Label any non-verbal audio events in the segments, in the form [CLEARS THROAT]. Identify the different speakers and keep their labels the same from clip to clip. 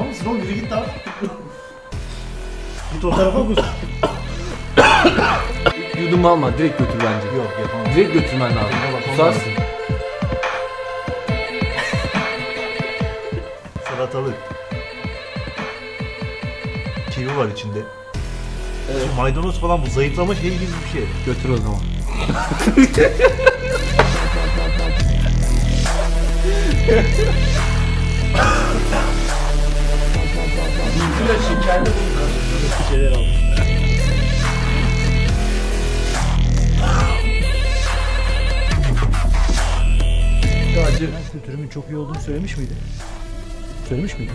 Speaker 1: Mal mısın oğlum yürü git lan. git o tarafa koş.
Speaker 2: Yudum alma direkt götür bence.
Speaker 1: Yok yapamam.
Speaker 2: Direkt götürmen lazım. Kusarsın.
Speaker 1: Salatalık. Kivi var içinde. Şu maydanoz falan bu zayıflama şey gibi bir şey.
Speaker 2: Götür o zaman. [LAUGHS]
Speaker 1: Bir şeyler aldım. Acı. Kültürümün çok iyi olduğunu söylemiş miydi? Söylemiş miydi?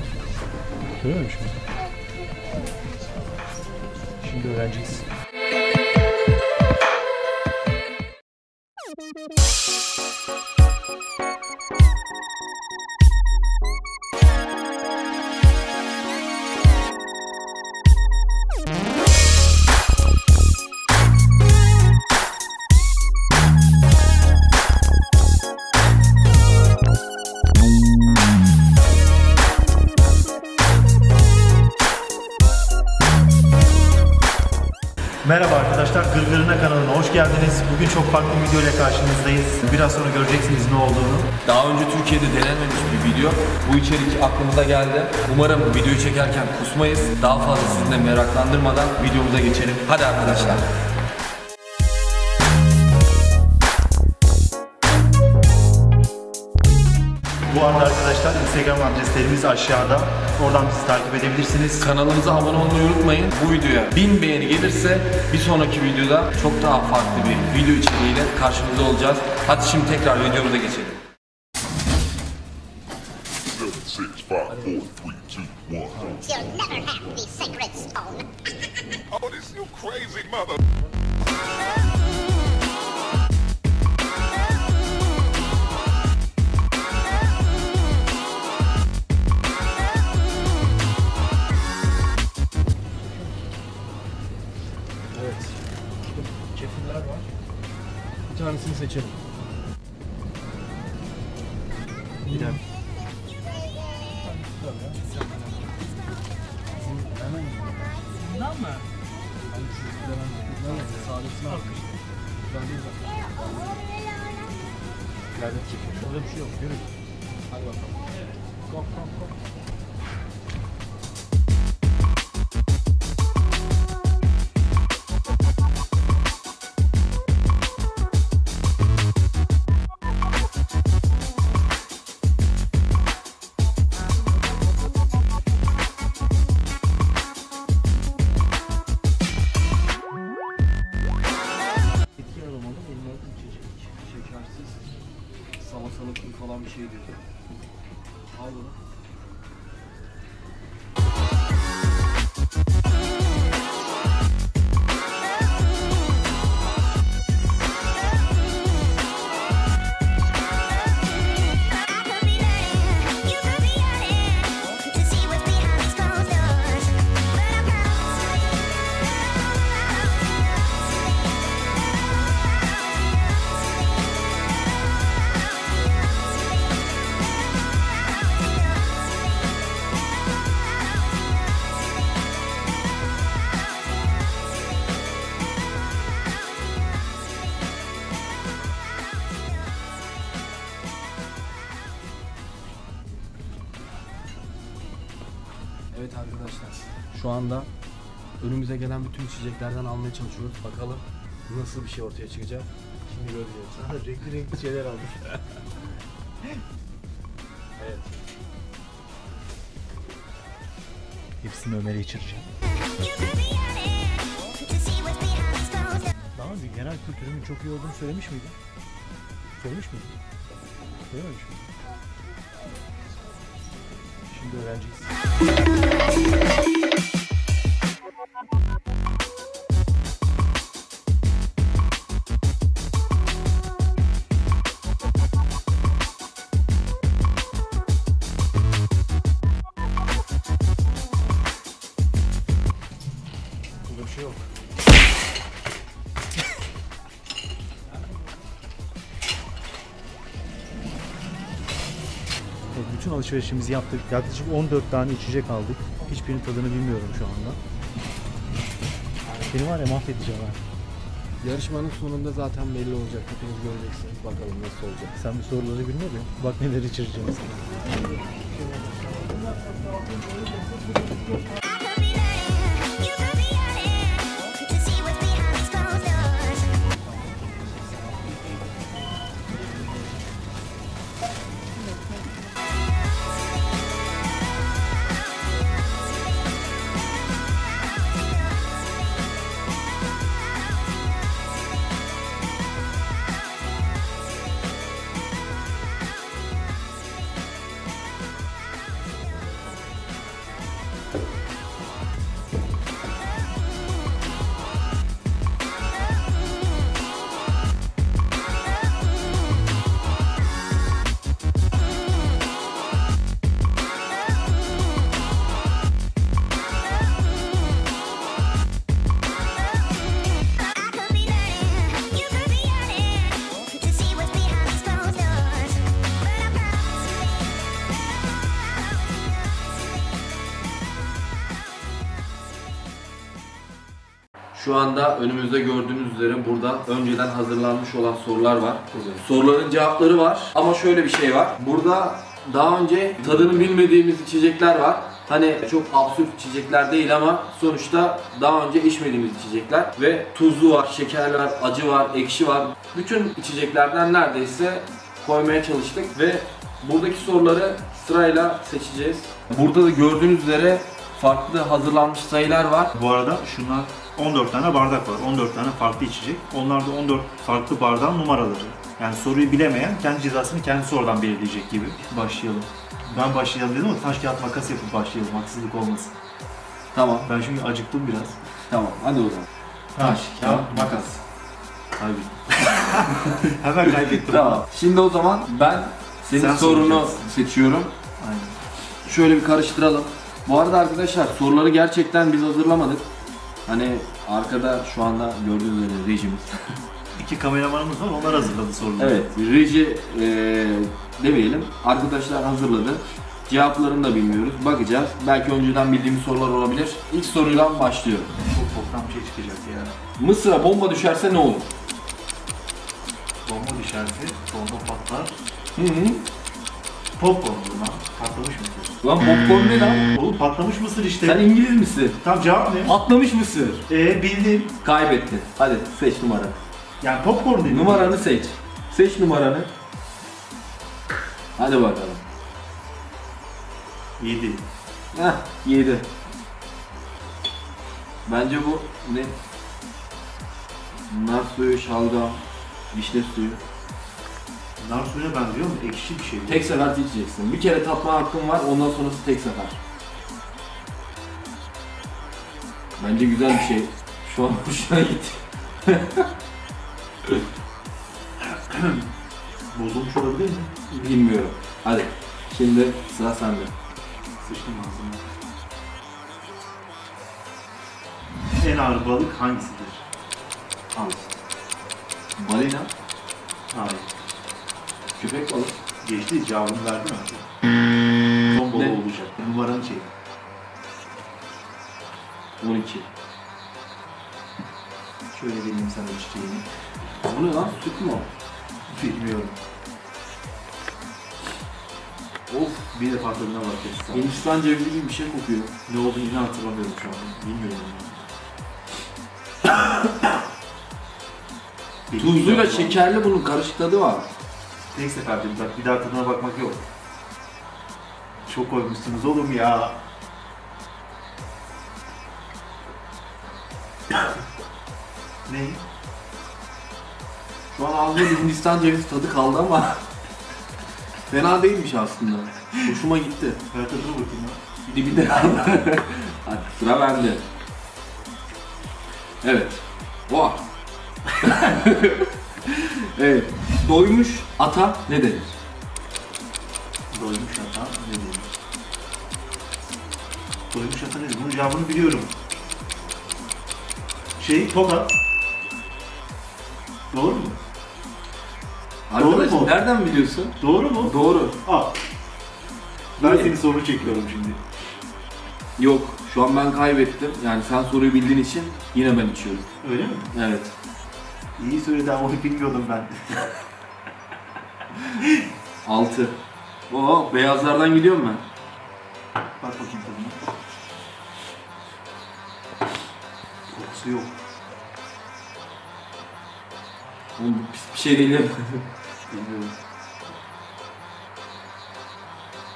Speaker 1: Söylememiş miydi? Şimdi öğreneceğiz. Biraz sonra göreceksiniz ne olduğunu.
Speaker 2: Daha önce Türkiye'de denenmemiş bir video. Bu içerik aklımıza geldi. Umarım videoyu çekerken kusmayız. Daha fazla sizi de meraklandırmadan videomuza geçelim. Hadi arkadaşlar.
Speaker 1: Bu arada arkadaşlar Instagram adreslerimiz aşağıda. Oradan bizi takip edebilirsiniz.
Speaker 2: Kanalımıza abone olmayı unutmayın. Bu videoya 1000 beğeni gelirse bir sonraki videoda çok daha farklı bir video içeriğiyle karşınızda olacağız. Hadi şimdi tekrar videomuza geçelim. Bir
Speaker 1: şey yok, yürü.
Speaker 2: Hadi bakalım. Kop kop kop. Anda önümüze gelen bütün içeceklerden almaya çalışıyoruz. Bakalım nasıl bir şey ortaya çıkacak. Şimdi göreceğiz.
Speaker 1: Aha, renkli renkli şeyler aldım. [LAUGHS]
Speaker 2: Evet.
Speaker 1: Hepsini Ömer'e içireceğim. Daha önce genel kültürümün çok iyi olduğunu söylemiş miydi? Söylemiş miydi? Söylememiş miydi? Şimdi öğreneceğiz.
Speaker 3: Alışverişimizi yaptık. Yaklaşık 14 tane içecek aldık. Hiçbirinin tadını bilmiyorum şu anda. Beni var ya mahvedeceğim ha.
Speaker 4: Yarışmanın sonunda zaten belli olacak. Hepiniz göreceksiniz. Bakalım nasıl olacak.
Speaker 3: Sen bu soruları bilme de bak neler içireceğim sana.
Speaker 2: Şu anda önümüzde gördüğünüz üzere burada önceden hazırlanmış olan sorular var. Soruların cevapları var ama şöyle bir şey var. Burada daha önce tadını bilmediğimiz içecekler var. Hani çok absürt içecekler değil ama sonuçta daha önce içmediğimiz içecekler ve tuzlu var, şekerli var, acı var, ekşi var. Bütün içeceklerden neredeyse koymaya çalıştık ve buradaki soruları sırayla seçeceğiz. Burada da gördüğünüz üzere farklı hazırlanmış sayılar var.
Speaker 1: Bu arada şunlar 14 tane bardak var. 14 tane farklı içecek. Onlar da 14 farklı bardağın numaraları. Yani soruyu bilemeyen kendi cezasını kendisi oradan belirleyecek gibi.
Speaker 2: Başlayalım.
Speaker 1: Ben başlayalım dedim ama taş kağıt makas yapıp başlayalım. Haksızlık olmasın.
Speaker 2: Tamam.
Speaker 1: Ben çünkü acıktım biraz.
Speaker 2: Tamam hadi o zaman.
Speaker 1: Taş,
Speaker 2: kağıt, makas.
Speaker 1: Kaybettim. [LAUGHS] Hemen kaybettim.
Speaker 2: Tamam. Şimdi o zaman ben senin
Speaker 1: Sen
Speaker 2: sorunu
Speaker 1: soracaksın.
Speaker 2: seçiyorum.
Speaker 1: Aynen.
Speaker 2: Şöyle bir karıştıralım. Bu arada arkadaşlar soruları gerçekten biz hazırlamadık. Hani arkada şu anda gördüğünüz üzere rejimiz. [LAUGHS]
Speaker 1: İki kameramanımız var. Onlar hazırladı soruları.
Speaker 2: evet, reji eee demeyelim. Arkadaşlar hazırladı. Cevaplarını da bilmiyoruz. Bakacağız. Belki önceden bildiğimiz sorular olabilir. İlk soruyla başlıyorum.
Speaker 1: Çok boktan bir şey çıkacak ya.
Speaker 2: Mısır'a bomba düşerse ne olur?
Speaker 1: Bomba düşerse, bomba patlar.
Speaker 2: Hı hı.
Speaker 1: Popcorn bu lan. Patlamış mısır.
Speaker 2: Lan popcorn ne lan?
Speaker 1: Oğlum patlamış mısır işte.
Speaker 2: Sen İngiliz misin?
Speaker 1: Tam cevap ne?
Speaker 2: Patlamış mısır.
Speaker 1: Ee bildim.
Speaker 2: Kaybettin. Hadi seç numara.
Speaker 1: Yani popcorn dedim.
Speaker 2: Numaranı seç. Seç numaranı. Hadi bakalım.
Speaker 1: 7.
Speaker 2: Heh 7. Bence bu ne? Nar suyu, şalgam, vişne suyu.
Speaker 1: Nar suyuna benziyor mu? Ekşi bir şey. bu.
Speaker 2: Tek sefer içeceksin. Bir kere tatma hakkın var, ondan sonrası tek sefer. Bence güzel bir şey. Şu an hoşuna gitti. [LAUGHS]
Speaker 1: Bozulmuş olabilir mi?
Speaker 2: Bilmiyorum. Hadi. Şimdi sıra sende.
Speaker 1: Sıçtım ağzıma. En ağır balık hangisidir?
Speaker 2: Al. Balina,
Speaker 1: Hayır.
Speaker 2: Köpek balık.
Speaker 1: Geçti cevabını verdim artık. Son balığı olacak. Numaranı çek.
Speaker 2: 12.
Speaker 1: Şöyle vereyim sana içeceğini.
Speaker 2: Bu ne lan? Süt mü o?
Speaker 1: Bilmiyorum.
Speaker 2: Of.
Speaker 1: Bir de farklarına bak. Esra.
Speaker 2: Hindistan cevizi gibi bir şey kokuyor.
Speaker 1: Ne olduğunu yine hatırlamıyorum şu an. Bilmiyorum.
Speaker 2: Tuzluyla şekerli bunun karışık tadı var.
Speaker 1: Tek sefer dedim bak bir daha tadına bakmak yok. Çok koymuşsunuz oğlum ya. [LAUGHS] ne?
Speaker 2: Şu an ağzımda bir Hindistan cevizi tadı kaldı ama [LAUGHS] fena değilmiş aslında. Hoşuma gitti.
Speaker 1: Ben tadına bakayım ya.
Speaker 2: Dibinde kaldı. [LAUGHS] Hadi sıra bende. Evet. Vah. [LAUGHS] evet. Doymuş ata ne denir?
Speaker 1: Doymuş ata ne denir? Doymuş ata ne denir? Bunun cevabını biliyorum. Şey, tokat. Doğru mu? Doğru
Speaker 2: Arkadaş
Speaker 1: mu?
Speaker 2: nereden biliyorsun?
Speaker 1: Doğru mu?
Speaker 2: Doğru.
Speaker 1: Al. Ben senin sorunu çekiyorum şimdi.
Speaker 2: Yok. Şu an ben kaybettim. Yani sen soruyu bildiğin için yine ben içiyorum.
Speaker 1: Öyle mi?
Speaker 2: Evet.
Speaker 1: İyi söyledi ama onu bilmiyordum ben.
Speaker 2: 6. Oo beyazlardan gidiyorum ben.
Speaker 1: Bak bakayım tadına. Kokusu yok.
Speaker 2: Oğlum pis bir şey değil ya.
Speaker 1: Bilmiyorum.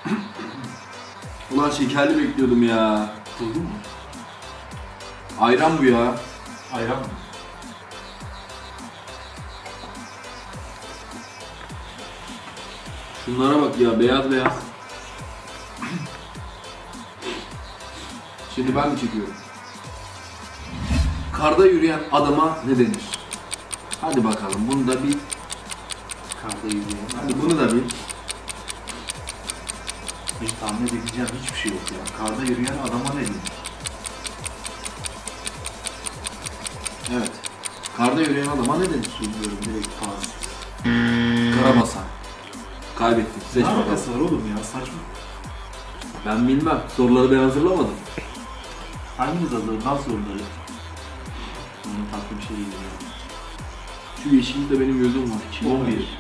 Speaker 1: [CLEARS THROAT]
Speaker 2: Ulan şekerli bekliyordum ya.
Speaker 1: Duydun mu?
Speaker 2: Ayran bu ya.
Speaker 1: Ayran mı?
Speaker 2: Şunlara bak ya beyaz beyaz. Şimdi ben mi çekiyorum? Karda yürüyen adama ne denir? Hadi bakalım bunu da bil.
Speaker 1: Karda yürüyen.
Speaker 2: Hadi bunu da bil.
Speaker 1: Hiç tahmin edebileceğim hiçbir şey yok ya. Karda yürüyen adama ne denir?
Speaker 2: Evet. Karda yürüyen adama ne denir?
Speaker 1: Bilmiyorum direkt pas.
Speaker 2: Karabasan. Kaybettim. Seç
Speaker 1: Ne
Speaker 2: bakalım.
Speaker 1: alakası var oğlum ya saçma.
Speaker 2: Ben bilmem. Soruları ben hazırlamadım.
Speaker 1: Hanginiz hazırladı lan soruları? Onun tatlı bir şey değil ya.
Speaker 2: Şu yeşilde benim gözüm var.
Speaker 1: 11.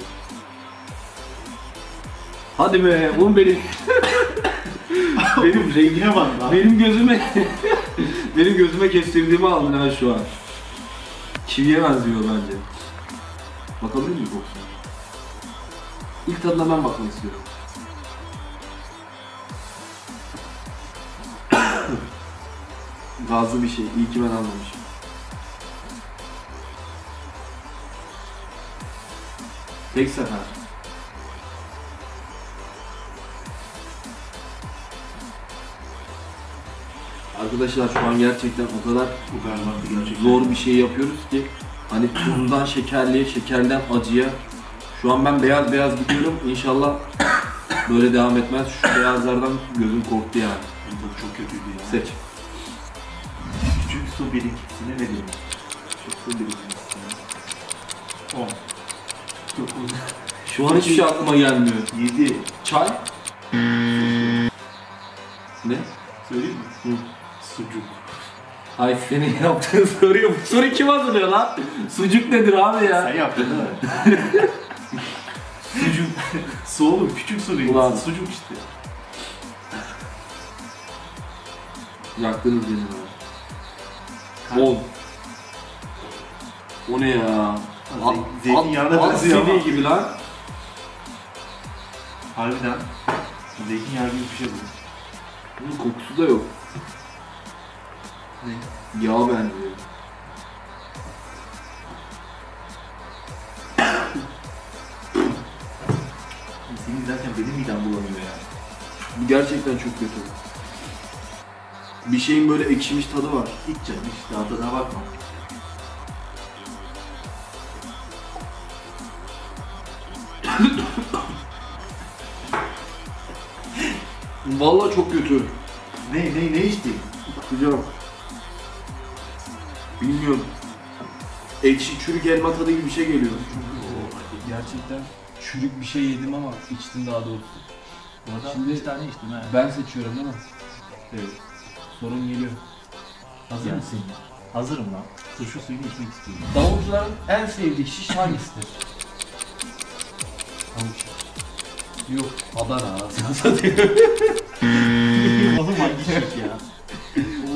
Speaker 2: Hadi be, bu benim. [LAUGHS]
Speaker 1: Benim rengine bak lan.
Speaker 2: benim gözüme [LAUGHS] benim gözüme kestirdiğimi aldın ha şu an. Çiviye benziyor bence. Bakabilir miyim kokusuna? İlk tadına ben bakmak istiyorum. [COUGHS] Gazlı bir şey. İyi ki ben almamışım. Tek sefer. Arkadaşlar şu an gerçekten o kadar
Speaker 1: Bu gerçekten.
Speaker 2: zor bir şey yapıyoruz ki hani [CLEARS THROAT] tuzdan şekerliye, şekerden acıya şu an ben beyaz beyaz gidiyorum. İnşallah böyle devam etmez. Şu beyazlardan gözüm korktu yani.
Speaker 1: Bu çok kötüydü ya.
Speaker 2: Seç.
Speaker 1: Küçük su birikintisine ne denir?
Speaker 2: Şu su birikintisine.
Speaker 1: 10. 9.
Speaker 2: Şu an hiçbir şey aklıma gelmiyor.
Speaker 1: 7.
Speaker 2: Çay? ne?
Speaker 1: Söyleyeyim mi?
Speaker 2: Hı.
Speaker 1: Sucuk.
Speaker 2: Ay senin yaptığın soruyu bu soru kim hazırlıyor lan? Sucuk nedir abi ya?
Speaker 1: Sen yaptın değil mi? [LAUGHS] Sucuk. su oğlum küçük su değil.
Speaker 2: Ulan.
Speaker 1: Sucuk işte.
Speaker 2: Yaktınız beni abi. 10. O ne ya?
Speaker 1: Zey- zeytinyağına
Speaker 2: At
Speaker 1: benziyor ama.
Speaker 2: CD gibi lan.
Speaker 1: Harbiden. Zeytinyağı gibi bir şey bu.
Speaker 2: Bunun kokusu da yok.
Speaker 1: Ne?
Speaker 2: Yağ benziyor.
Speaker 1: Midem bulanıyor ya.
Speaker 2: Bu gerçekten çok kötü. Bir şeyin böyle ekşimiş tadı var.
Speaker 1: Hiç canım hiç tadına bakma. [COUGHS]
Speaker 2: Vallahi çok kötü.
Speaker 1: Ne ne ne içtin?
Speaker 2: Sıcak. Bilmiyorum. Ekşi çürük elma tadı gibi bir şey geliyor.
Speaker 5: Gerçekten çürük bir şey yedim ama içtim daha doğrusu.
Speaker 1: Bu arada
Speaker 5: Şimdi-
Speaker 1: bir tane içtim ha.
Speaker 5: Ben seçiyorum değil mi?
Speaker 1: Evet.
Speaker 5: Sorun geliyor.
Speaker 1: Hazır
Speaker 5: Yani.
Speaker 1: mısın? Hazırım lan. Turşu suyunu içmek istiyorum.
Speaker 5: Davulcuların en sevdiği şiş hangisidir? Yok, Adana anasını satayım.
Speaker 1: Oğlum hangi şiş ya?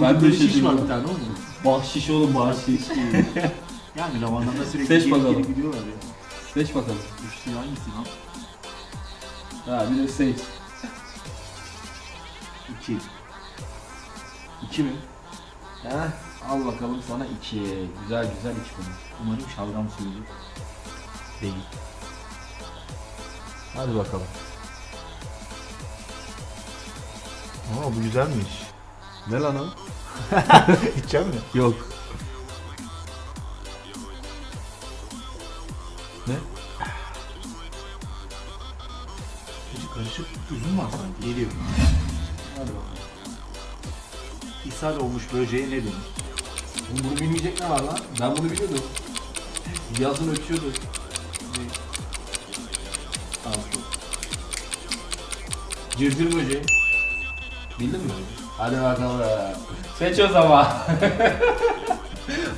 Speaker 5: Ben de
Speaker 1: Böyle şiş
Speaker 5: şaşırdım.
Speaker 1: var bir tane oğlum.
Speaker 5: Bahşiş oğlum bahşiş.
Speaker 1: Yani Ramazan'da sürekli
Speaker 5: Seç
Speaker 1: gelip
Speaker 5: bakalım.
Speaker 1: gelip gidiyorlar ya.
Speaker 5: Seç bakalım.
Speaker 1: Suyu hangisi lan?
Speaker 5: Ha bir de seç.
Speaker 1: 2.
Speaker 5: 2 mi? Heh, al bakalım sana 2. Güzel güzel iç bunu.
Speaker 1: Umarım şalgam suyudur. Değil.
Speaker 5: Hadi bakalım.
Speaker 1: Aa bu güzelmiş.
Speaker 5: Ne lan o? [LAUGHS]
Speaker 1: İçecek mi?
Speaker 5: Yok.
Speaker 1: İshal olmuş böceğe ne denir?
Speaker 5: Bunu bilmeyecek ne var lan? Ben bunu biliyordum. Yazın ötüyordu.
Speaker 1: Al şu.
Speaker 2: Cırcır böceği. Bildin mi? Hadi bakalım. Seç o zaman. [LAUGHS]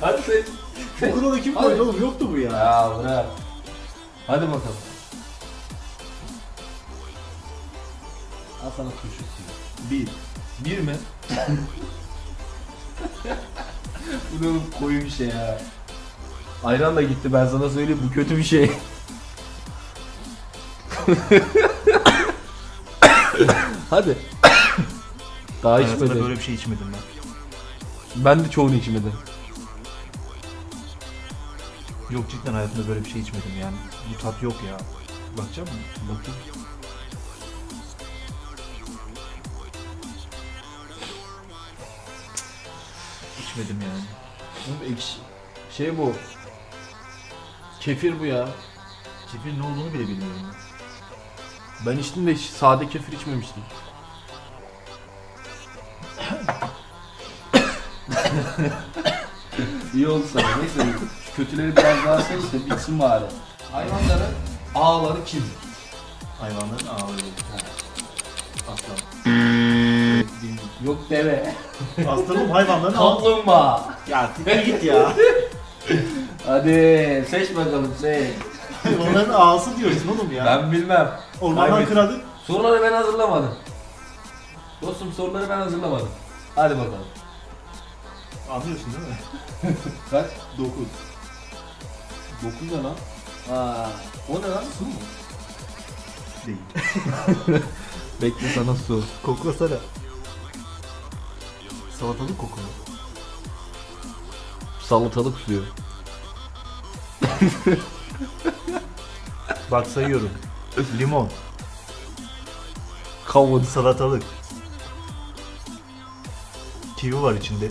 Speaker 2: Hadi seç.
Speaker 1: Bu kadar kim
Speaker 2: koydu
Speaker 1: koydu oğlum? Yoktu bu ya.
Speaker 2: Ya bırak. Hadi bakalım. Al sana turşu suyu.
Speaker 1: Bir.
Speaker 2: Bir mi? [LAUGHS] bu koyu bir şey ya. Ayran da gitti ben sana söyleyeyim bu kötü bir şey. [LAUGHS] Hadi. Daha
Speaker 1: Hayatımda
Speaker 2: içmedim.
Speaker 1: böyle bir şey içmedim ben.
Speaker 2: Ben de çoğunu içmedim.
Speaker 1: Yok cidden hayatımda böyle bir şey içmedim yani. Bu tat yok ya. Bakacak mısın?
Speaker 2: Bakayım.
Speaker 1: İçmedim yani.
Speaker 2: Oğlum ekşi. Şey bu. Kefir bu ya.
Speaker 1: Kefir ne olduğunu bile bilmiyorum. ben.
Speaker 2: Ben içtim de hiç sade kefir içmemiştim. [COUGHS] İyi oldu sana. Neyse şu kötüleri biraz daha seç de bitsin bari. Hayvanların ağları kim?
Speaker 1: Hayvanların ağları.
Speaker 2: Yok deve.
Speaker 1: Aslanım hayvanların ağları.
Speaker 2: Kaplumbağa.
Speaker 1: Ya tipe git ya. [LAUGHS]
Speaker 2: Hadi seç bakalım seç.
Speaker 1: Hayvanların ağası diyorsun oğlum ya.
Speaker 2: Ben bilmem.
Speaker 1: Ormandan kralı.
Speaker 2: Soruları ben hazırlamadım. Dostum soruları ben hazırlamadım. Hadi bakalım.
Speaker 1: Anlıyorsun değil mi? [LAUGHS]
Speaker 2: Kaç?
Speaker 1: 9.
Speaker 2: 9 ne lan? Aa, o ne lan? Su mu?
Speaker 1: Değil. [LAUGHS]
Speaker 2: Bekle sana su.
Speaker 1: Koklasana. Salatalık koku mu?
Speaker 2: Salatalık suyu.
Speaker 1: Bak sayıyorum. Limon,
Speaker 2: Kavun.
Speaker 1: salatalık. Kivi var içinde.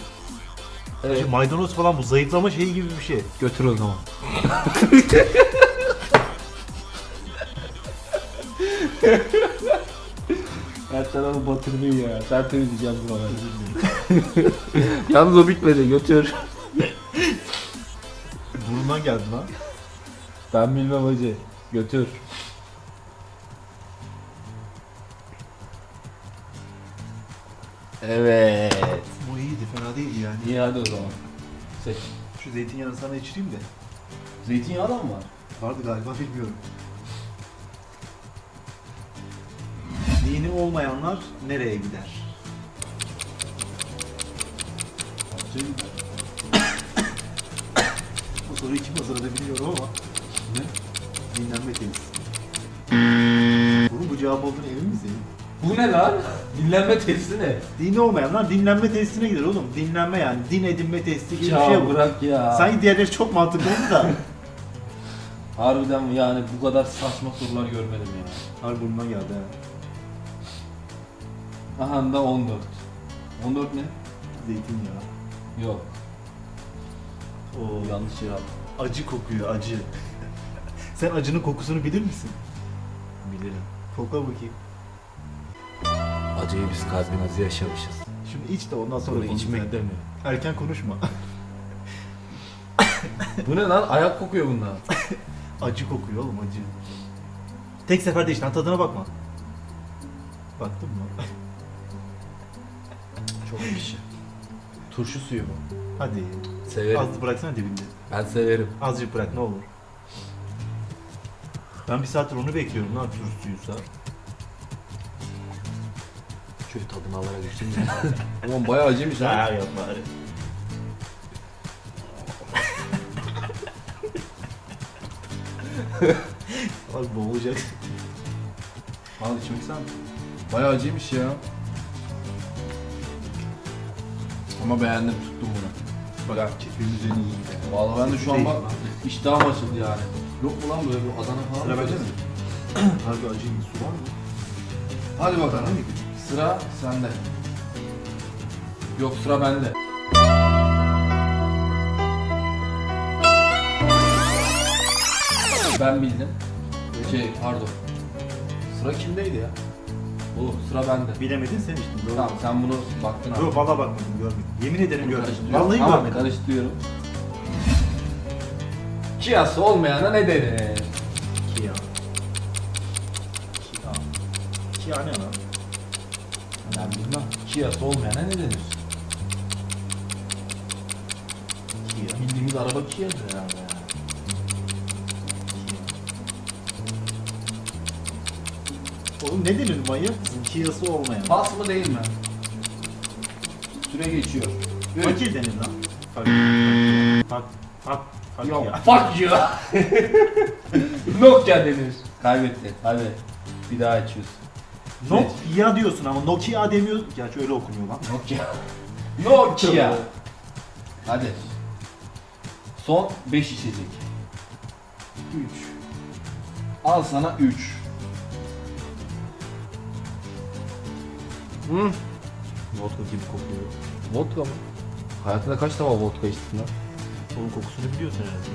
Speaker 2: Evet.
Speaker 1: Maydanoz falan bu zayıflama şeyi gibi bir şey.
Speaker 2: Götür o zaman. [LAUGHS] Her tarafı batırdın ya. Sen temizleyeceğim buraları. [LAUGHS] Yalnız o bitmedi. Götür.
Speaker 1: Burundan geldi lan.
Speaker 2: Ben bilmem hacı. Götür. Evet.
Speaker 1: Bu iyiydi fena değildi yani.
Speaker 2: İyi hadi o zaman. Seç.
Speaker 1: Şu zeytinyağını sana içireyim de.
Speaker 2: Zeytinyağı da mı var?
Speaker 1: Vardı galiba bilmiyorum. Olmayanlar nereye gider? Bu soruyu kim hazırladı bilmiyorum ama.
Speaker 2: Ne?
Speaker 1: Dinlenme tesisi. Bunun bu cevap olduğunu emin misin?
Speaker 2: Bu ne lan? Dinlenme testi ne?
Speaker 1: Dini olmayanlar dinlenme testine gider oğlum. Dinlenme yani. Din edinme testi gibi
Speaker 2: Ya
Speaker 1: bir şey bu.
Speaker 2: bırak ya.
Speaker 1: Sanki diğerleri çok mantıklıydı da.
Speaker 2: Harbiden yani bu kadar saçma sorular görmedim ya.
Speaker 1: Harbi burnuma geldi ha.
Speaker 2: Aha da 14. 14 ne?
Speaker 1: Zeytinyağı.
Speaker 2: Yok.
Speaker 1: Oo,
Speaker 2: Yanlış cevap.
Speaker 1: acı kokuyor acı. [LAUGHS] Sen acının kokusunu bilir misin?
Speaker 2: Bilirim.
Speaker 1: Kokla bakayım.
Speaker 2: Acıyı biz kalbimizde yaşamışız.
Speaker 1: Şimdi iç de ondan sonra konuş
Speaker 2: içmek
Speaker 1: sen.
Speaker 2: de mi?
Speaker 1: Erken konuşma.
Speaker 2: Bu ne lan? Ayak kokuyor bundan. [LAUGHS]
Speaker 1: acı kokuyor oğlum acı. Tek seferde iç lan tadına bakma. Baktın mı?
Speaker 2: Çok ekşi. Turşu suyu bu.
Speaker 1: Hadi.
Speaker 2: Severim.
Speaker 1: Az bıraksana dibinde.
Speaker 2: Ben severim.
Speaker 1: Azıcık bırak ne olur. Ben bir saattir onu bekliyorum lan turşu suyuysa.
Speaker 2: Şöyle tadını alarak içtim ya. Ulan bayağı acıymış
Speaker 1: Ha
Speaker 2: ha.
Speaker 1: yapma hadi. [LAUGHS] Bak boğulacak.
Speaker 2: Al içmek sen. Bayağı acıymış ya. Ama beğendim tuttum bunu. Bak
Speaker 1: Kefirin üzerine iyi.
Speaker 2: Vallahi ben de şu an bak iştahım açıldı yani. Yok mu lan böyle bir Adana falan?
Speaker 1: Sıra
Speaker 2: mı
Speaker 1: bende mi? [CLEARS THROAT] Harbi acıymış su var mı?
Speaker 2: Hadi bakalım. Sıra sende. Yok sıra bende. Ben bildim. Şey pardon. Sıra kimdeydi ya? Bu sıra bende.
Speaker 1: Bilemedin sen içtin doğru.
Speaker 2: Tamam sen bunu baktın abi.
Speaker 1: Yok valla bakmadım görmedim. Yemin ederim görmedim.
Speaker 2: Karıştırıyorum.
Speaker 1: Vallahi
Speaker 2: tamam,
Speaker 1: görmedim.
Speaker 2: karıştırıyorum. Kiası olmayana ne denir?
Speaker 1: Kia. Kia. Kia ne lan?
Speaker 2: Ben bilmem. Kia'sı olmayana ne denir? Kia. Bildiğimiz araba Kia'dır herhalde
Speaker 1: Oğlum ne denir manyak mısın? Kia'sı olmayan.
Speaker 2: Pas mı değil mi? Süre geçiyor.
Speaker 1: Fakir denir lan. Fakir. Fak, fak, fak
Speaker 2: Yok,
Speaker 1: ya.
Speaker 2: fuck you. [LAUGHS] Nokia denir. Kaybetti. Hadi. Bir daha açıyorsun.
Speaker 1: Nokia diyorsun ama Nokia demiyor. Gerçi öyle okunuyor lan.
Speaker 2: Nokia. Nokia. Hadi. Son 5 içecek. 3. Al sana 3. Hmm.
Speaker 1: Vodka gibi kokuyor.
Speaker 2: Vodka mı? Hayatında kaç defa vodka içtin lan?
Speaker 1: Onun kokusunu biliyorsun herhalde.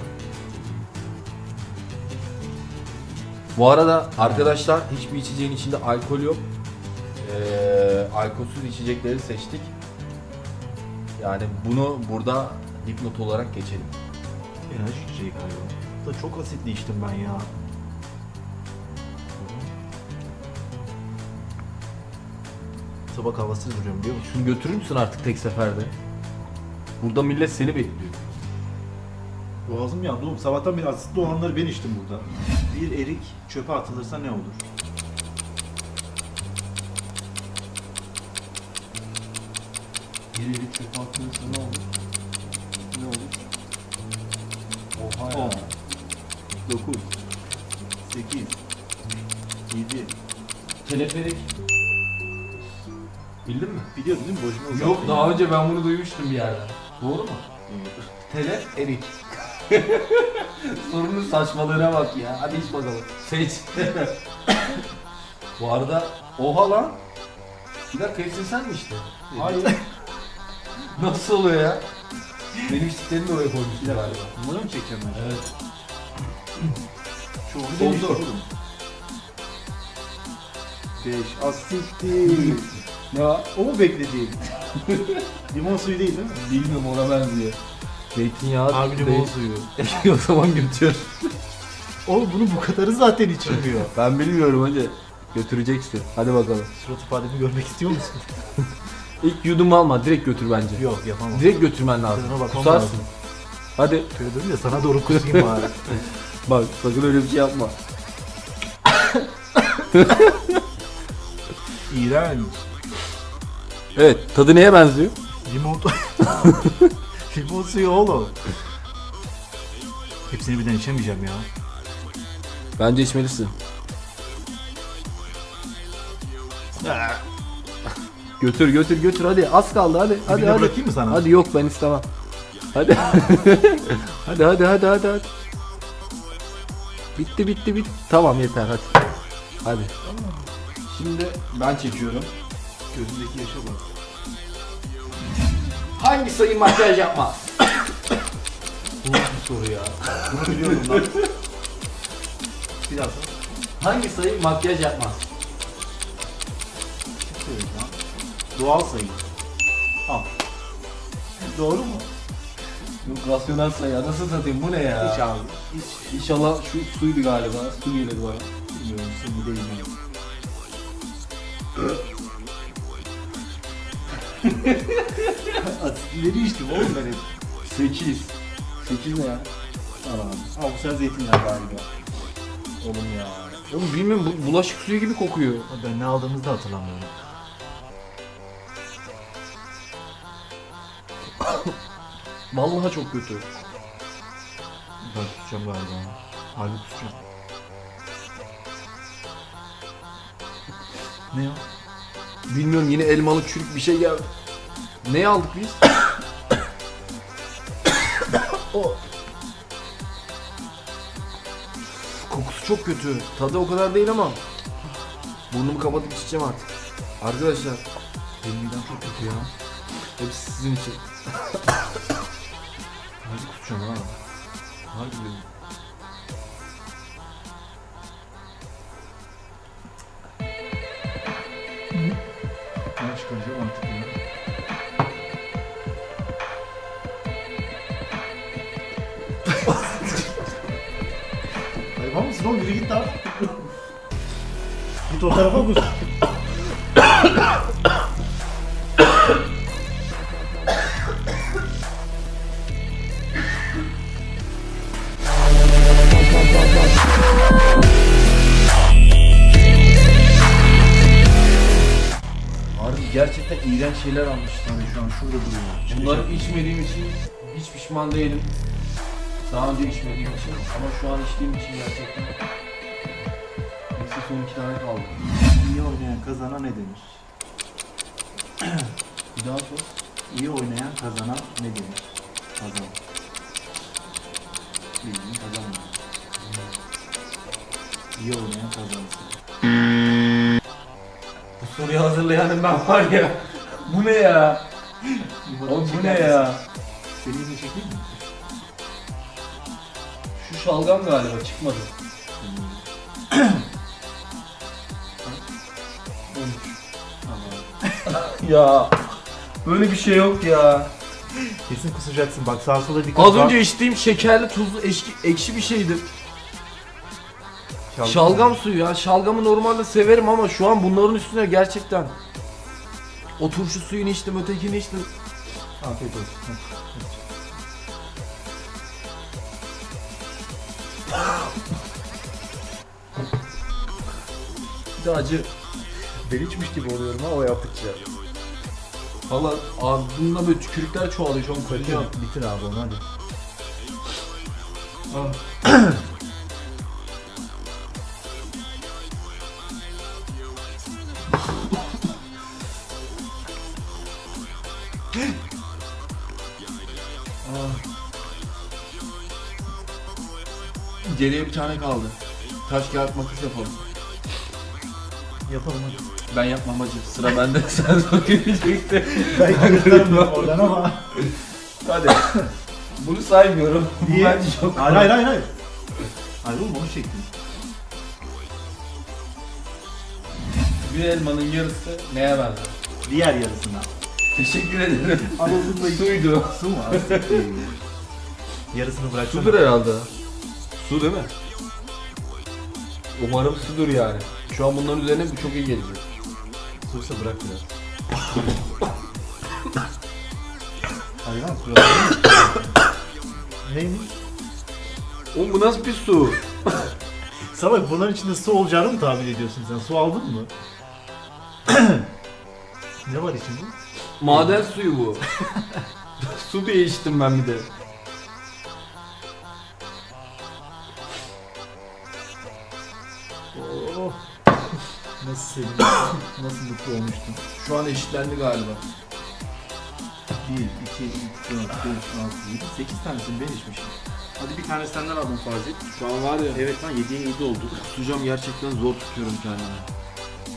Speaker 2: Bu arada arkadaşlar hiçbir içeceğin içinde alkol yok. Ee, alkolsüz içecekleri seçtik. Yani bunu burada dipnot olarak geçelim.
Speaker 1: Enerji içeceği galiba. Da çok asitli içtim ben ya. Sabah kahvaltısını duruyorum biliyor musun?
Speaker 2: Şunu götürür müsün artık tek seferde? Burada millet seni bekliyor.
Speaker 1: Boğazım yandı oğlum. Sabahtan beri asitli olanları ben içtim burada. Bir erik çöpe atılırsa ne olur?
Speaker 2: Bir eli çöpe atılırsa ne olur? Ne olur? Oha ya.
Speaker 1: 10 9 8 7
Speaker 2: Teleferik. Bildin mi?
Speaker 1: Biliyorsun değil mi? Boşuna uzattın.
Speaker 2: Yok daha önce ben bunu duymuştum bir yerden. Doğru mu? Tele erik. [LAUGHS] Sorunun saçmalığına bak ya. Hadi iç bakalım. Seç. Bu arada oha lan. Bir dakika hepsini sen mi içtin? Hayır. Nasıl oluyor ya? Benim içtiklerimi de oraya koymuşsun galiba.
Speaker 1: Bunları mı çekeceğim ben?
Speaker 2: Evet. Son
Speaker 1: demiştim
Speaker 2: dur.
Speaker 1: oğlum. 5 asitli.
Speaker 2: Ne var?
Speaker 1: O mu beklediğin? [LAUGHS] Limon suyu değil değil mi?
Speaker 2: Bilmiyorum ona benziyor. Zeytinyağı
Speaker 1: Abi limon suyu. [LAUGHS]
Speaker 2: o zaman götür.
Speaker 1: Oğlum bunun bu kadarı zaten içilmiyor. [LAUGHS]
Speaker 2: Ben bilmiyorum hadi. Götüreceksin. Hadi bakalım.
Speaker 1: Surat ifademi görmek istiyor musun?
Speaker 2: İlk yudumu alma. Direkt götür bence.
Speaker 1: Yok yapamam.
Speaker 2: Direkt götürmen lazım.
Speaker 1: Tadına bakmam
Speaker 2: Kusarsın.
Speaker 1: lazım.
Speaker 2: Hadi.
Speaker 1: Şöyle dedim ya sana doğru kusayım bari.
Speaker 2: Bak sakın öyle bir şey yapma.
Speaker 1: İğrenç.
Speaker 2: Evet tadı neye benziyor?
Speaker 1: Limon... [LAUGHS] Limon suyu oğlum. Hepsini birden içemeyeceğim ya.
Speaker 2: Bence içmelisin. Götür götür götür hadi az kaldı hadi hadi hadi.
Speaker 1: bırakayım mı sana?
Speaker 2: Hadi yok ben istemem. Hadi. [LAUGHS] hadi hadi hadi hadi hadi. Bitti bitti bitti. Tamam yeter hadi. Hadi. Şimdi ben çekiyorum.
Speaker 1: Gözündeki yaşa bak.
Speaker 2: Hangi sayı makyaj yapmaz? Bu nasıl soru ya?
Speaker 1: Bunu biliyorum lan. Bir daha sor.
Speaker 2: Hangi sayı makyaj yapmaz?
Speaker 1: Söyle lan. Doğal sayı. Al. Doğru mu?
Speaker 2: Yok rasyonel sayı nasıl satayım bu ne ya?
Speaker 1: Hiç abi. Hiç
Speaker 2: İnşallah şu suydu galiba. Su geldi bana.
Speaker 1: bilmiyorum. Seni değil mi? [LAUGHS] Asitleri içtim oğlum ben hep.
Speaker 2: 8. 8 ne ya?
Speaker 1: Aa, bu sefer zeytinyağı galiba.
Speaker 2: Oğlum ya. Oğlum bilmiyorum bu bulaşık suyu gibi kokuyor.
Speaker 1: Ben ne aldığımızı da hatırlamıyorum. [COUGHS]
Speaker 2: Vallahi çok kötü.
Speaker 1: Ben kusacağım galiba. Harbi kusacağım. Ne o?
Speaker 2: Bilmiyorum yine elmalı çürük bir şey geldi. Ne aldık biz? [COUGHS] o. Kokusu çok kötü. Tadı o kadar değil ama. Burnumu kapatıp içeceğim artık. Arkadaşlar.
Speaker 1: Benim midem çok kötü ya.
Speaker 2: Hepsi sizin için. [COUGHS]
Speaker 1: Harbi kusacağım ha.
Speaker 2: Harbi
Speaker 1: oğlum? Yürü git lan. git o tarafa kus.
Speaker 2: Gerçekten iğrenç şeyler almışlar.
Speaker 1: Yani şu an şurada duruyor.
Speaker 2: Bunları içmediğim için hiç pişman değilim. Daha önce içmediğim için ama şu an içtiğim için gerçekten. Eksi son iki tane kaldı.
Speaker 1: İyi oynayan kazana ne denir? [CLEARS THROAT]
Speaker 2: Bir daha sor.
Speaker 1: İyi oynayan kazana ne denir? Kazan. Bildiğin kazanmıyor. İyi oynayan kazansın.
Speaker 2: Bu soruyu hazırlayanım ben var ya. Bu ne ya? Oğlum bu ne ya?
Speaker 1: Seni yine çekeyim mi?
Speaker 2: Şu şalgam galiba çıkmadı. [CLEARS THROAT] ya böyle bir şey yok ya.
Speaker 1: Kesin kusacaksın. Bak sağa sola dikkat.
Speaker 2: Az
Speaker 1: Bak.
Speaker 2: önce içtiğim şekerli tuzlu ekşi, ekşi bir şeydi.
Speaker 1: Şalgam.
Speaker 2: Şalgam suyu ya. Şalgamı normalde severim ama şu an bunların üstüne gerçekten o turşu suyunu içtim, ötekini içtim.
Speaker 1: Afiyet olsun.
Speaker 2: De acı.
Speaker 6: Ben içmiş gibi oluyorum ha o yaptıkça.
Speaker 2: Valla ağzımda böyle tükürükler çoğalıyor şu an
Speaker 6: Bitir, bitir abi onu hadi.
Speaker 2: Geriye bir tane kaldı. Taş kağıt makas yapalım.
Speaker 6: Yapalım hadi.
Speaker 2: Ben yapmam acı. Sıra bende. [LAUGHS] Sen söyleyecektin.
Speaker 6: Ben göstermiyorum oradan ama.
Speaker 2: Hadi. Bunu saymıyorum. [LAUGHS] Bu
Speaker 1: Niye?
Speaker 2: bence çok
Speaker 1: Hayır hayır hayır. Hayır Hayır oğlum onu çektim.
Speaker 2: Bir elmanın yarısı neye benzer?
Speaker 1: Diğer yarısına.
Speaker 2: Teşekkür ederim.
Speaker 1: Arasında
Speaker 2: Suydu.
Speaker 1: su mu? Yarısını bıraksana.
Speaker 2: Sudur herhalde. Su değil mi? Umarım sudur yani. Şu an bunların üzerine bu çok iyi gelecek.
Speaker 1: Suysa bırak biraz. Hayır lan.
Speaker 6: Neymiş?
Speaker 2: Oğlum bu nasıl bir su?
Speaker 6: Salak bunların içinde su olacağını mı tahmin ediyorsun sen? Su aldın mı? ne var içinde?
Speaker 2: Maden suyu bu. [LAUGHS] su diye içtim ben bir de.
Speaker 6: Nasıl sevindim? Nasıl mutlu olmuştum?
Speaker 2: Şu an eşitlendi galiba.
Speaker 1: 1, 2, 3, 4, 5, 6, 7, 8 tanesini ben içmişim. Hadi bir tanesi senden aldım Fazil.
Speaker 2: Şu an var ya.
Speaker 1: Evet lan 7'ye 7 oldu.
Speaker 2: Kusacağım gerçekten zor tutuyorum kendimi.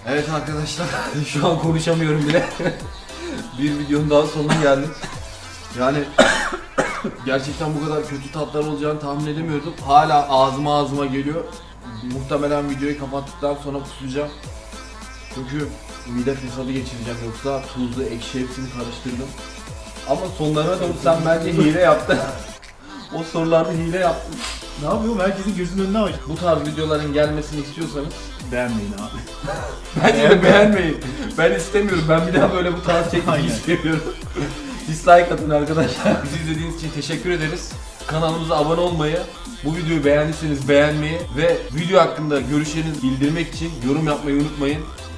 Speaker 2: Evet arkadaşlar [LAUGHS] şu an konuşamıyorum bile. [LAUGHS] bir videonun daha sonuna geldik. Yani [COUGHS] gerçekten bu kadar kötü tatlar olacağını tahmin edemiyordum. Hala ağzıma ağzıma geliyor. Muhtemelen videoyu kapattıktan sonra kusacağım. Çünkü mide fesadı geçireceğim yoksa tuzlu ekşi hepsini karıştırdım. Ama sonlarına doğru sen bence hile yaptın. [LAUGHS] o sorularda hile yaptın.
Speaker 6: Ne yapıyorum? Herkesin gözünün önüne aç.
Speaker 2: Bu tarz videoların gelmesini istiyorsanız
Speaker 1: Beğenmeyin abi. [LAUGHS]
Speaker 2: Bence de beğenmeyin. Ben istemiyorum. Ben bir daha böyle bu tarz çekmeyi
Speaker 1: Aynen.
Speaker 2: istemiyorum. [LAUGHS] Dislike atın arkadaşlar. Bizi izlediğiniz için teşekkür ederiz. Kanalımıza abone olmayı, bu videoyu beğendiyseniz beğenmeyi ve video hakkında görüşlerinizi bildirmek için yorum yapmayı unutmayın.